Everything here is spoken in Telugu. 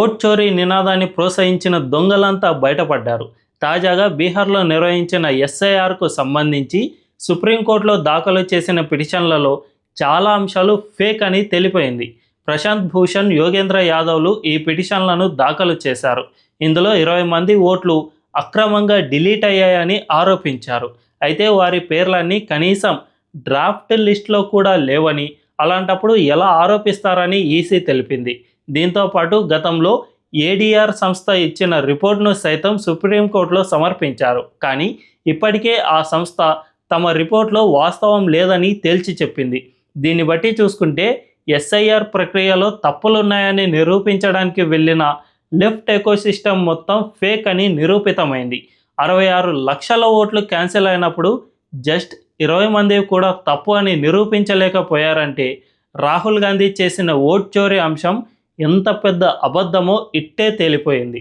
ఓట్ చోరీ నినాదాన్ని ప్రోత్సహించిన దొంగలంతా బయటపడ్డారు. తాజాగా బీహార్లో నిర్వహించిన ఎస్ఐఆర్కు సంబంధించి సుప్రీంకోర్టులో దాఖలు చేసిన పిటిషన్లలో చాలా అంశాలు ఫేక్ అని తెలిపోయింది. ప్రశాంత్ భూషణ్ యోగేంద్ర యాదవ్లు ఈ పిటిషన్లను దాఖలు చేశారు. ఇందులో ఇరవై మంది ఓట్లు అక్రమంగా డిలీట్ అయ్యాయని ఆరోపించారు. అయితే వారి పేర్లన్నీ కనీసం డ్రాఫ్ట్ లిస్ట్లో కూడా లేవని అలాంటప్పుడు ఎలా ఆరోపిస్తారని ఈసీ తెలిపింది. దీంతో పాటు గతంలో ఏడీఆర్ సంస్థ ఇచ్చిన రిపోర్ట్ను సైతం సుప్రీంకోర్టులో సమర్పించారు. కానీ ఇప్పటికే ఆ సంస్థ తమ రిపోర్ట్లో వాస్తవం లేదని తేల్చి చెప్పింది. దీన్ని బట్టి చూసుకుంటే ఎస్ఐఆర్ ప్రక్రియలో తప్పులున్నాయని నిరూపించడానికి వెళ్ళిన లెఫ్ట్ ఎకోసిస్టమ్ మొత్తం ఫేక్ అని నిరూపితమైంది. అరవై ఆరు లక్షల ఓట్లు క్యాన్సిల్ అయినప్పుడు జస్ట్ ఇరవై మంది కూడా తప్పు అని నిరూపించలేకపోయారంటే రాహుల్ గాంధీ చేసిన ఓట్ చోరీ అంశం ఎంత పెద్ద అబద్ధమో ఇట్టే తేలిపోయింది.